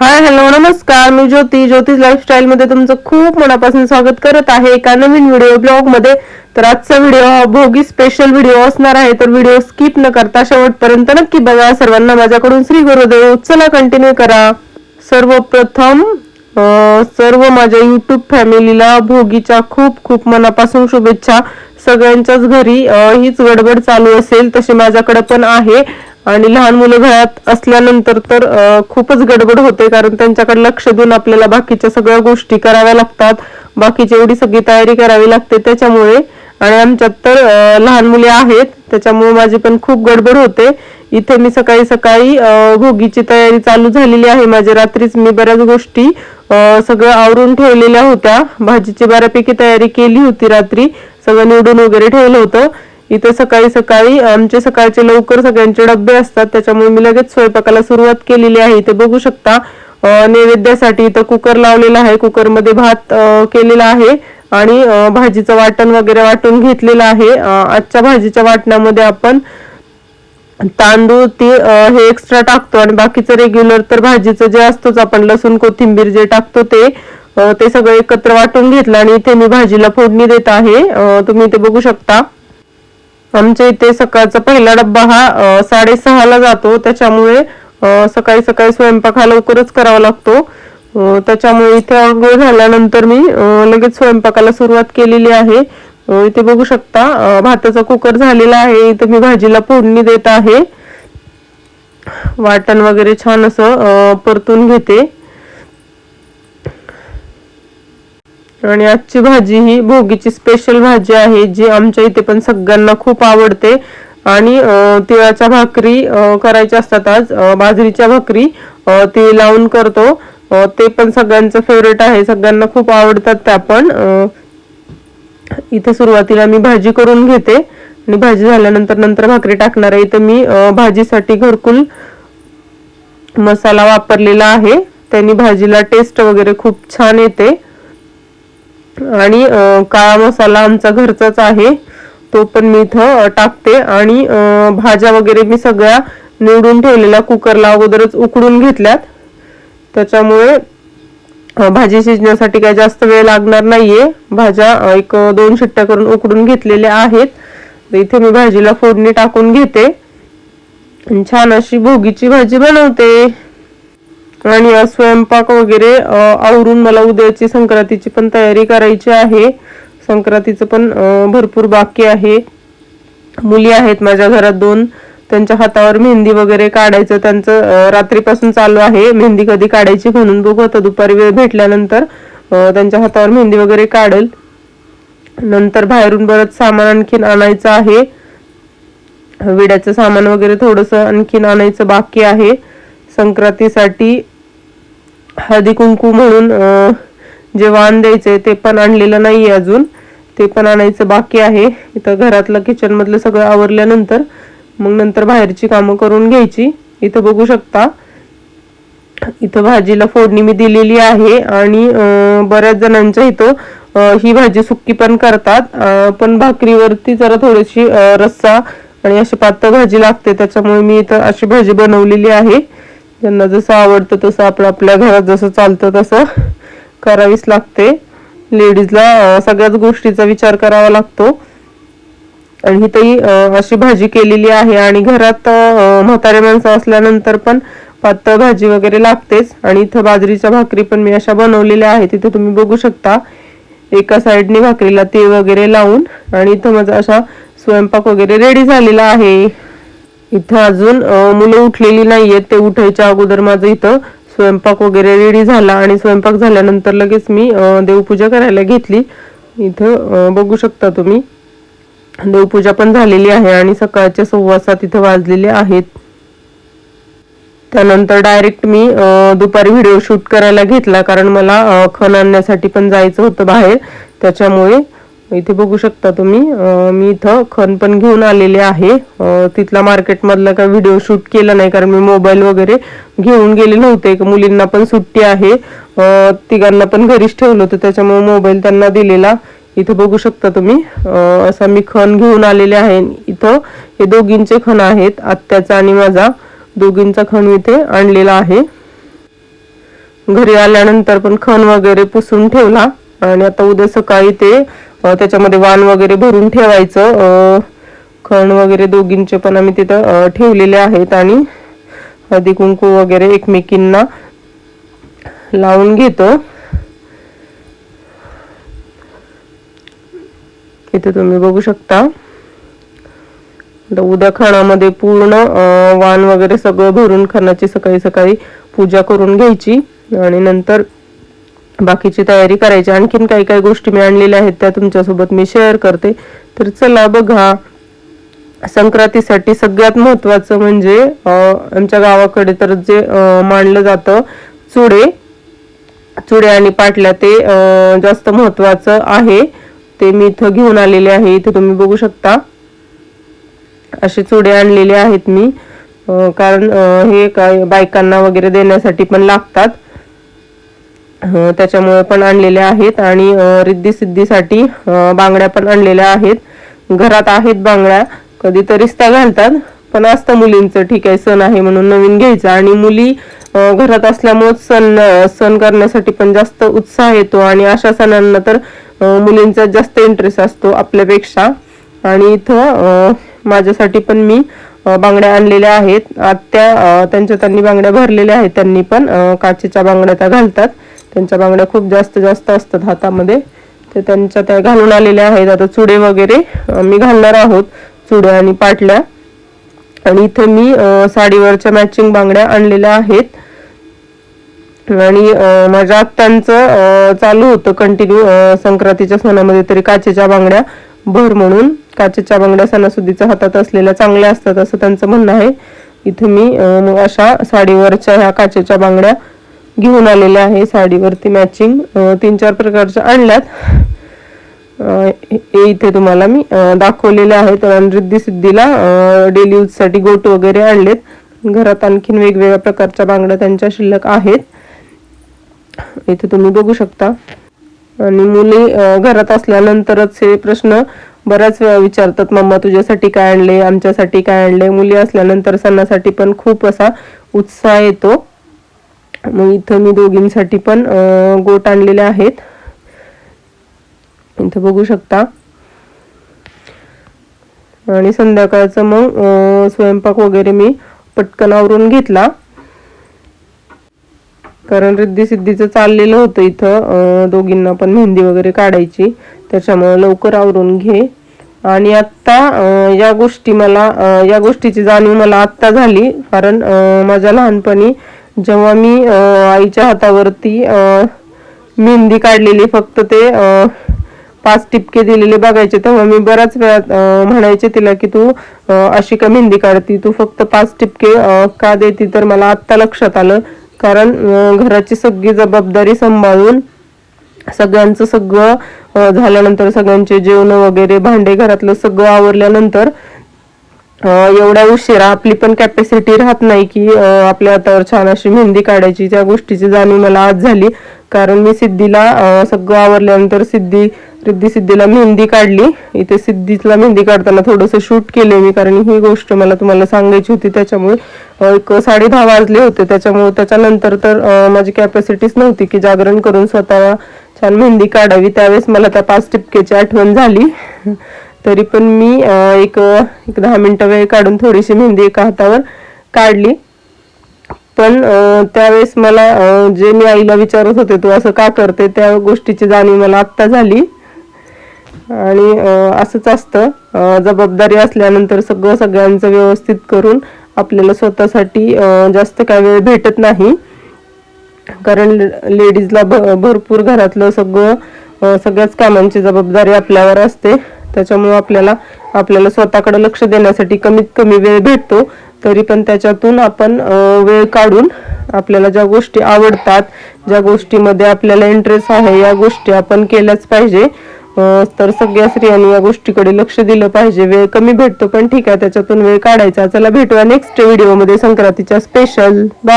Hi hello नमस्कार. मी ज्योती. ज्योतिष lifestyle मध्ये तुमचं खूप मनापासून स्वागत करत आहे एका नवीन व्हिडिओ ब्लॉगमध्ये. तर आजचा व्हिडिओ हा भोगी स्पेशल व्हिडिओ असणार आहे. तर व्हिडिओ स्किप न करता शेवटपर्यंत नक्की बघा. सर्वांना माझ्याकडून श्री गुरुदेव चला कंटिन्यू करा. सर्वप्रथम सर्व माझ्या युट्यूब फॅमिलीला भोगीच्या खूप खूप मनापासून शुभेच्छा. सगळ्यांच्याच घरी हीच गडबड चालू असेल तशी माझ्याकडे पण आहे. आणि लहान मुलं घरात असल्यानंतर तर खूपच गडबड होते कारण त्यांच्याकडे लक्ष देऊन आपल्याला बाकीच्या सगळ्या गोष्टी कराव्या लागतात. बाकीची एवढी सगळी तयारी करावी लागते. त्याच्यामुळे आणि आमच्यात तर लहान मुले आहेत. त्याच्यामुळे माझी पण खूप गडबड होते. इथे मी सकाळी सकाळी भोगीची तयारी चालू झालेली आहे. माझ्या रात्रीच मी बऱ्याच गोष्टी सगळं आवरून ठेवलेल्या होत्या. भाजीची बऱ्यापैकी तयारी केली होती रात्री. सगळं निवडून वगैरे ठेवलं होतं. इथे सकाळी सकाळी आमचे सकाळचे लवकर सगळ्यांचे डबे असतात त्याच्यामुळे मी लगेच स्वयंपाकाला सुरुवात केलेली आहे. इथे बघू शकता नैवेद्यासाठी इथं कुकर लावलेला आहे. कुकरमध्ये भात केलेला आहे आणि भाजीचं वाटण वगैरे वाटून घेतलेलं आहे. आजच्या भाजीच्या वाटणामध्ये आपण तांदूळ ते हे एक्स्ट्रा टाकतो आणि बाकीचं रेग्युलर तर भाजीचं जे असतोच आपण लसूण कोथिंबीर जे टाकतो ते ते सगळं एकत्र वाटून घेतलं आणि इथे मी भाजीला फोडणी देत आहे. तुम्ही इथे बघू शकता. आमच्या इथे सकाळचा पहिला डब्बा हा साडेसहा ला जातो. त्याच्यामुळे सकाळी सकाळी स्वयंपाक हा लवकरच करावा लागतो. त्याच्यामुळे इथे आंघोळ झाल्यानंतर मी लगेच स्वयंपाकाला सुरुवात केलेली आहे. इथे बघू शकता भाताचा कुकर झालेला आहे. इथे मी भाजीला फोडणी देत आहे. वाटण वगैरे छान असं परतून घेते. आणि आजची भाजी ही भोगीची स्पेशल भाजी आहे जी आमच्या इथे पण सगळ्यांना खूप आवडते. आणि तिळाच्या भाकरी करायच्या असतात आज. बाजरीच्या भाकरी तिळ लावून करतो. ते पण सगळ्यांचं फेवरेट आहे. सगळ्यांना खूप आवडतात त्या पण. इथे सुरुवातीला मी भाजी करून घेते. आणि भाजी झाल्यानंतर नंतर भाकरी टाकणार आहे. इथं मी भाजीसाठी घरकुल मसाला वापरलेला आहे. त्यांनी भाजीला टेस्ट वगैरे खूप छान येते. आणि काळा मसाला आमचा घरचाच आहे. तो पण मी इथं टाकते. आणि भाज्या वगैरे मी सगळ्या निवडून ठेवलेल्या कुकरला अगोदरच उकडून घेतल्यात. त्याच्यामुळे भाजी शिजण्यासाठी काही जास्त वेळ लागणार नाहीये. भाज्या एक दोन शिट्ट्या करून उकडून घेतलेल्या आहेत. इथे मी भाजीला फोडणी टाकून घेते. छान अशी भोगीची भाजी बनवते. आणि स्वयंपाक वगैरे आवरून मला उद्याची संक्रांतीची पण तयारी करायची आहे. संक्रांतीचं पण भरपूर बाकी आहे. मुली आहेत माझ्या घरात दोन. त्यांच्या हातावर मेहंदी वगैरे काढायचं. त्यांचं रात्रीपासून चालू आहे. मेहंदी कधी काढायची म्हणून बघू. आता दुपारी वेळ भेटल्यानंतर त्यांच्या हातावर मेहंदी वगैरे काढेल. नंतर बाहेरून बरंच सामान आणखीन आणायचं आहे. विड्याचं सामान वगैरे थोडंसं आणखीन आणायचं बाकी आहे. संक्रांतीसाठी हळदी कुंकू म्हणून जे वाण द्यायचे ते पण आणलेलं नाहीये अजून. ते पण आणायचं बाकी आहे. इथं घरातलं किचन मधलं सगळं आवरल्यानंतर मग नंतर बाहेरची कामं करून घ्यायची. इथं बघू शकता. इथं भाजीला फोडणी मी दिलेली आहे आणि अं, बऱ्याच जणांच्या इथं ही भाजी सुक्की पण करतात. पण भाकरीवरती जरा थोडीशी रस्सा आणि अशी पातळ भाजी लागते. त्याच्यामुळे मी इथं अशी भाजी बनवलेली आहे. ज्यांना जसं आवडतं तसं आपलं आपल्या घरात जसं चालतं तसं करावीच लागते. लेडीजला सगळ्याच गोष्टीचा विचार करावा लागतो. आणि ही अशी भाजी केलेली आहे आणि घरात म्हातारे माणसं असल्यानंतर पण पातळ भाजी वगैरे लागतेच. आणि इथं बाजरीच्या भाकरी पण मी अशा बनवलेल्या आहेत. तिथे तुम्ही बघू शकता. एका साईडने भाकरीला तेल वगैरे लावून आणि इथं माझा अशा स्वयंपाक वगैरे रेडी झालेला आहे. इथं अजून मुलं उठलेली नाहीयेत ते उठायच्या अगोदर माझं इथं स्वयंपाक वगैरे रेडी झाला आणि स्वयंपाक झाल्यानंतर लगेच मी देवपूजा करायला घेतली. इथं बघू शकता तुम्ही देवपूजा पण झालेली आहे आणि सकाळच्या सव्वा सात इथं वाजलेले आहेत. त्यानंतर डायरेक्ट मी दुपारी व्हिडिओ शूट करायला घेतला कारण मला खण आणण्यासाठी पण जायचं होतं बाहेर. त्याच्यामुळे इथे बघू शकता तुम्ही मी इथं खण पण घेऊन आलेले आहे. तिथला मार्केटमधला काही काय व्हिडिओ शूट केला नाही कारण मी मोबाईल वगैरे घेऊन गेले नव्हते. मुलींना पण सुट्टी आहे. तिघांना पण घरीच ठेवलं होतं त्याच्यामुळे मोबाईल त्यांना दिलेला. इथं बघू शकता तुम्ही अं, असा मी खण घेऊन आलेले आहे. इथं हे दोघींचे खण आहेत आत्याचा आणि माझा. दोघींचा खण इथे आणलेला आहे. घरी आल्यानंतर पण खण वगैरे पुसून ठेवला. आणि आता उद्या सकाळी ते त्याच्यामध्ये वाण वगैरे भरून ठेवायचं. अं, खण वगैरे दोघींचे पण आम्ही तिथं ठेवलेले आहेत आणि हळदी कुंकू वगैरे एकमेकींना लावून घेतो. इथे तुम्ही बघू शकता. उद्या खणामध्ये पूर्ण वाण वगैरे सगळं भरून खणाची सकाळी सकाळी पूजा करून घ्यायची. आणि नंतर बाकीची तयारी करायची. आणखीन काही काही गोष्टी मी आणलेल्या आहेत त्या तुमच्यासोबत मी शेअर करते. तर चला बघा. संक्रांतीसाठी सगळ्यात महत्वाचं म्हणजे आमच्या गावाकडे तर जे मानलं जातं चुडे. चुडे आणि पाटल्या ते जास्त महत्वाचं आहे. ते मी इथं घेऊन आलेले आहे. इथे तुम्ही बघू शकता. असे चुडे आणलेले आहेत मी. कारण हे काय बायकांना वगैरे देण्यासाठी पण लागतात. त्याच्यामुळे पण आणलेल्या आहेत आणि रिद्धी सिद्धीसाठी बांगड्या पण आणलेल्या आहेत. घरात आहेत बांगड्या कधीतरीच त्या घालतात पण असतं मुलींचं ठीक आहे सण आहे म्हणून नवीन घ्यायचं. आणि मुली घरात असल्यामुळे सण सण करण्यासाठी पण जास्त उत्साह येतो आणि अशा सणांना तर मुलींचा जास्त इंटरेस्ट असतो आपल्यापेक्षा. आणि इथं माझ्यासाठी पण मी बांगड्या आणलेल्या आहेत. आत्या त्यांच्या त्यांनी बांगड्या भरलेल्या आहेत. त्यांनी पण काचेच्या बांगड्या त्या घालतात. त्यांच्या बांगड्या खूप जास्त जास्त असतात हातामध्ये. ते त्यांच्या त्या घालून आलेल्या आहेत. आता चुडे वगैरे मी घालणार आहोत चुड्या आणि पाटल्या. आणि इथे मी साडीवरच्या मॅचिंग बांगड्या आणलेल्या आहेत. आणि माझ्या आत्यांचं अं, चालू होतं कंटिन्यू संक्रांतीच्या सणामध्ये तरी काचेच्या बांगड्या भर म्हणून. काचेच्या बांगड्या सणासुदीच्या हातात असलेल्या चांगल्या असतात असं त्यांचं म्हणणं आहे. इथे मी अं, मग अशा साडीवरच्या ह्या काचेच्या बांगड्या घेऊन आलेले आहे साडीवरती मॅचिंग तीन चार प्रकारच्या आणल्यात. हे इथे तुम्हाला मी दाखवलेले आहेत. आणि रिद्धी सिद्धीला डेली यूजसाठी गोट वगैरे आणलेत. घरात आणखीन वेगवेगळ्या प्रकारच्या बांगड्या त्यांच्या शिल्लक आहेत. इथे तुम्ही बघू शकता. आणि मुली घरात असल्यानंतरच हे प्रश्न बऱ्याच वेळा विचारतात मम्मा तुझ्यासाठी काय आणले? आमच्यासाठी काय आणले? मुली असल्यानंतर सणासाठी पण खूप असा उत्साह येतो. मग इथं मी दोघींसाठी पण गोट आणलेले आहेत. इथं बघू शकता. आणि संध्याकाळचं मग अं, स्वयंपाक वगैरे मी पटकन आवरून घेतला. कारण रिद्धी सिद्धीचं चाललेलं होतं इथं अं, दोघींना पण मेहंदी वगैरे काढायची. त्याच्यामुळे लवकर आवरून घे. आणि आत्ता या गोष्टी मला या गोष्टीची जाणीव मला आत्ता झाली. कारण अं, माझ्या लहानपणी जेव्हा मी आईच्या हातावरती मेहंदी काढलेली फक्त ते अं, पाच टिपके दिलेले बघायचे तेव्हा मी बऱ्याच वेळा म्हणायचे तिला की तू अशी का मेहंदी काढती? तू फक्त पाच टिपके का देती? तर मला आत्ता लक्षात आलं. कारण घराची सगळी जबाबदारी सांभाळून सगळ्यांचं सगळं झाल्यानंतर सगळ्यांचे जेवण वगैरे भांडे घरातलं सगळं आवरल्यानंतर एवढ्या उशिरा आपली पण कॅपॅसिटी राहत नाही की आपल्या हातावर छान अशी मेहंदी काढायची. त्या गोष्टीची जाणीव मला आज झाली. कारण मी सिद्धीला सगळं आवरल्यानंतर सिद्धी रिद्धी सिद्धीला मेहंदी काढली. इथे सिद्धीला मेहंदी काढताना थोडंसं शूट केले मी कारण ही गोष्ट मला तुम्हाला सांगायची होती. त्याच्यामुळे एक साडे दहा वाजले होते. त्याच्यामुळे त्याच्यानंतर तर माझी कॅपॅसिटीच नव्हती की जागरण करून स्वतःला छान मेहंदी काढावी. त्यावेळेस मला त्या पाच टिपकेची आठवण झाली. तरी पण मी एक एक दहा मिनटं वेळ काढून थोडीशी मेहंदी एका हातावर काढली. पण त्यावेळेस मला जे मी आईला विचारत होते तू असं का करते? त्या गोष्टीची जाणीव मला आत्ता झाली. आणि असंच असतं. जबाबदारी असल्यानंतर सगळं सगळ्यांचं व्यवस्थित करून आपल्याला स्वतःसाठी जास्त काय वेळ भेटत नाही. कारण लेडीजला भरपूर घरातलं सगळं सगळ्याच कामांची जबाबदारी आपल्यावर असते. त्याच्यामुळे आपल्याला आपल्याला स्वतःकडे लक्ष देण्यासाठी कमीत कमी वेळ भेटतो. तरी पण त्याच्यातून आपण वेळ काढून आपल्याला ज्या गोष्टी आवडतात ज्या गोष्टीमध्ये आपल्याला इंटरेस्ट आहे या गोष्टी आपण केल्याच पाहिजे. तर सगळ्या स्त्रियांनी या गोष्टीकडे लक्ष दिलं पाहिजे. वेळ कमी भेटतो पण ठीक आहे त्याच्यातून वेळ काढायचा. चला भेटूया नेक्स्ट व्हिडिओमध्ये संक्रांतीच्या स्पेशल बाय